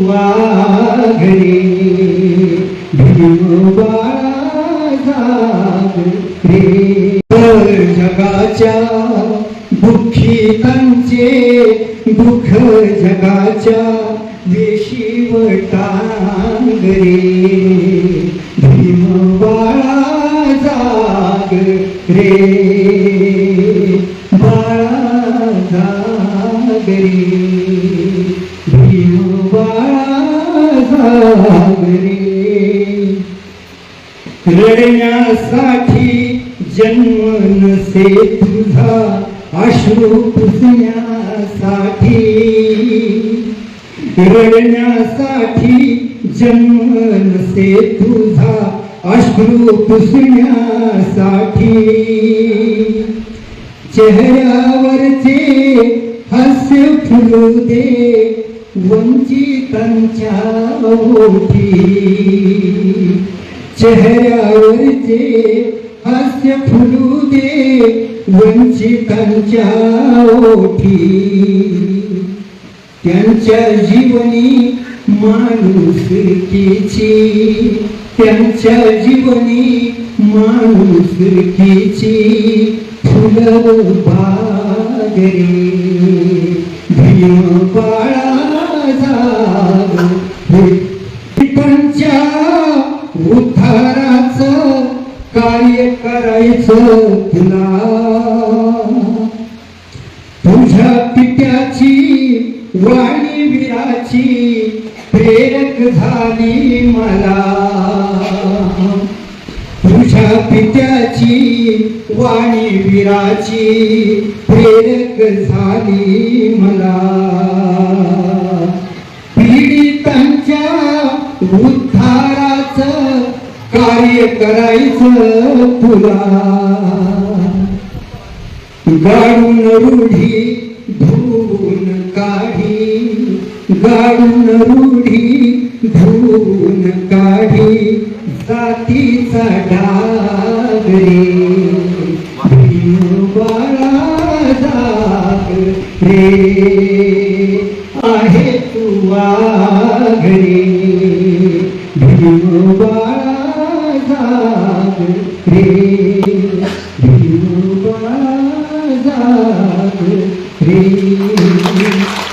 वाघरे बाळा रे जगाच्या दुःखितांचे दुःख जगाच्या देशी वटांगरे भीम बाळा जाग रे बाळा जाग रे बाळा जाग रे रडण्यासाठी जन्म नसे तुझा अश्रू पुसण्यासाठी रडण्यासाठी जन्म नसे तुझा अश्रू पुसण्यासाठी चेहऱ्यावरचे हास्य फुलू दे वंचितांच्या ओठी चेहऱ्यावरचे हास्य फुलू दे वंचितांच्या ओठी त्यांच्या जीवनी माणुसकीची त्यांच्या जीवनी माणुसकीची फुलं बागरे उद्धाराच कार्य करायचं तुला. तुझ्या पित्याची वाणी विराची प्रेरक झाली मला. तुझ्या पित्याची वाणी विराची प्रेरक झाली मला. पीडितांच्या कार्य करायचं तुला. गाडून रूढी धुवून काढी गाडून रूढी धुवून काढी जातीचा डाग रे. आहे तू वाघरे भीम बाळा जाग रे भीम बाळा जाग रे